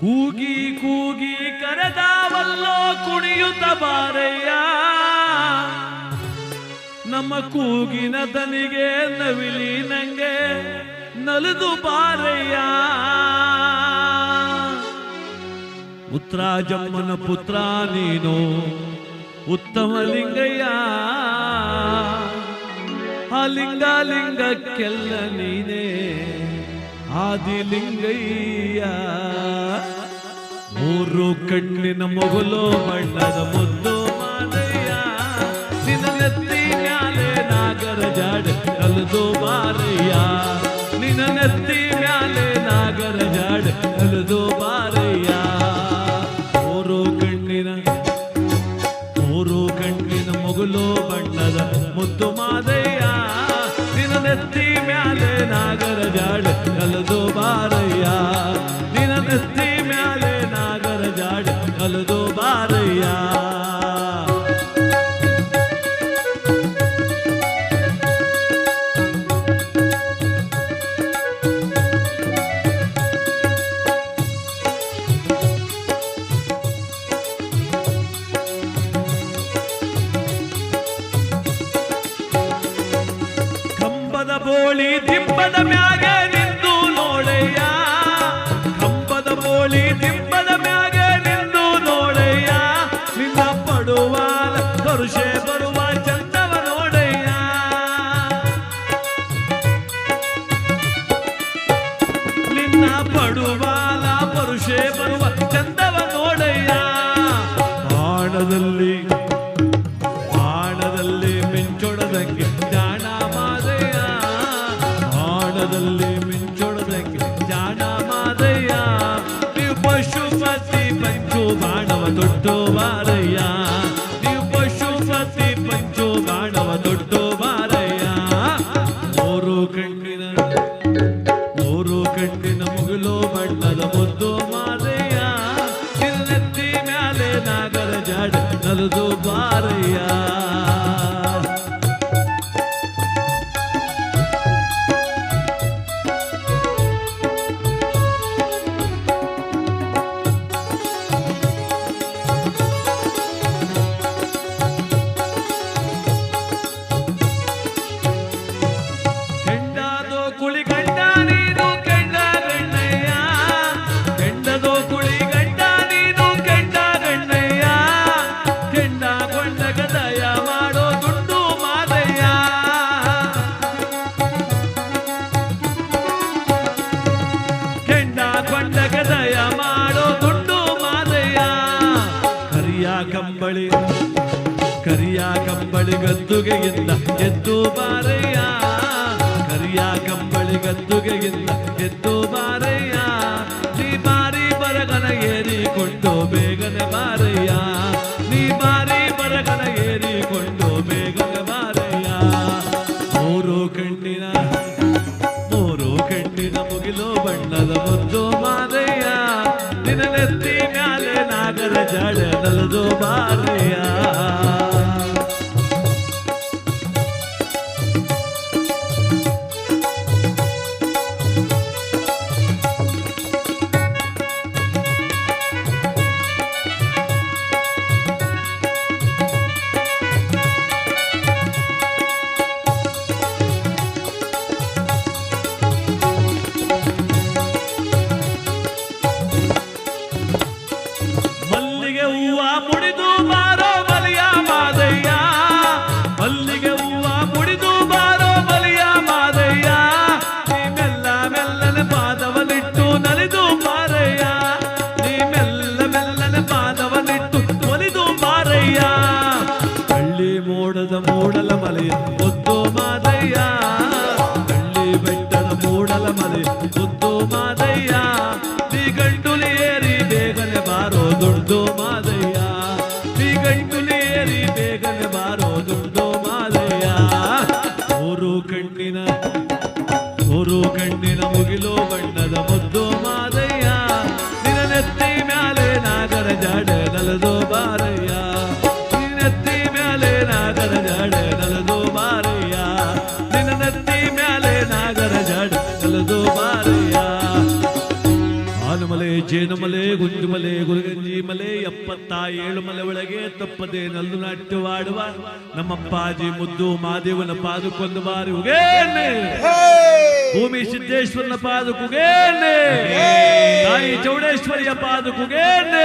ಕೂಗಿ ಕೂಗಿ ಕರೆದಾವಲ್ಲೋ ಕುಣಿಯುತ್ತ ಬಾರಯ್ಯ. ನಮ್ಮ ಕೂಗಿನ ದನಿಗೆ ನವಿಲಿ ನಂಗೆ ನಲಿದು ಬಾರಯ್ಯ. ಉತ್ರಾಜಮ್ಮನ ಪುತ್ರ ನೀನು ಉತ್ತಮ ಲಿಂಗಯ್ಯ. ಆ ಲಿಂಗ ಲಿಂಗಕ್ಕೆಲ್ಲ ನೀನೇ ಆದಿಲಿಂಗಯ್ಯ. ಮೂರು ಕಣ್ಣಿನ ಮೊಗಲು, ಬಣ್ಣದ ಮುದ್ದು ಮಾದಯ್ಯ ನಿನ್ನ ನೆತ್ತಿ ಮ್ಯಾಲೆ ನಾಗರ ಜಾಡ ಕಲದು ಮಾರಯ್ಯ ನಿನ್ನ ನೆತ್ತಿ ಮ್ಯಾಲೆ ನಾಗರ ಜಾಡ ಕಲದು ಮಾರಯ್ಯ ಮೂರು ಕಣ್ಣಿನ ಮೂರು ಕಣ್ಣಿನ ಮೊಗಲು, ಬಣ್ಣದ ಮುದ್ದು ಮಾದಯ್ಯ ನಿನ್ನ ನೆತ್ತಿ ಮ್ಯಾಲೆ ನಾಗರ ಜಾಡ ಕಲದು ಕಲದು ಬಾರಯ್ಯ. ಕಂಬದ ಬೋಳಿ ದಿಂಬದ ಮ್ಯಾಗ ಪಡುವಾಲ ಪರುಷೆ ಬರುವ ಚಂದವ ನೋಡಯ್ಯ ಬಾಣದಲ್ಲಿ ಬಾಣದಲ್ಲಿ ಮಿಂಚೊಡದಂಗೆ ಜಾಣ ಮಾದಯ್ಯ ಬಾಣದಲ್ಲಿ ಮಿಂಚೊಡದಂಗೆ ಜಾಣ ಮಾದಯ್ಯ ನೀವು ಪಶುಪತಿ ಪಂಚು ಬಾಣವ ದೊಡ್ಡ ಬಾರಯ್ಯ ನೀವು ಪಶುಪತಿ ಪಂಚು ಬಾಣವ ದೊಡ್ಡ ಕಂಬಳಿ, ಕರಿಯ ಕಂಬಳಿ ಗದ್ದುಗೆಯಿಂದ ಎದ್ದು ಬಾರಯ್ಯ. ಕರಿಯ ಕಂಬಳಿ ಗದ್ದುಗೆಯಿಂದ ಎದ್ದು ಬಾರಯ್ಯ. ನೀ ಬಾರಿ ಬರಗನ ಏರಿಕೊಂಡು ಬೇಗನೆ ಬಾರಯ್ಯ. ನೀ ಬಾರಿ ಬರಗನ ಏರಿಕೊಂಡು ನಾಗರ ಜಾಡ ನಲದು ಬಾರಯ್ಯ হুয়া মুড়দু বা ಮ್ಯಾಲೆ ಮಲೆ ಗುಂಜುಮಲೆ ಗುರುಗಂಜಿ ಮಲೆ ಎಪ್ಪತ್ತ ಏಳು ಮಲೆ ಒಳಗೆ ತಪ್ಪದೆ ನಲ್ಲು ನಾಟ್ಯವಾಡುವ ನಮ್ಮಪ್ಪಾಜಿ ಮುದ್ದು ಮಾದೇವನ ಪಾದುಕೊಂದು ಬಾರಿ ಉಗೇನೆ. ಭೂಮಿ ಸಿದ್ದೇಶ್ವರನ ಪಾದುಕುಗೇನೆ ತಾಯಿ ಚೌಡೇಶ್ವರಿಯ ಪಾದಕ್ಕುಗೇನೆ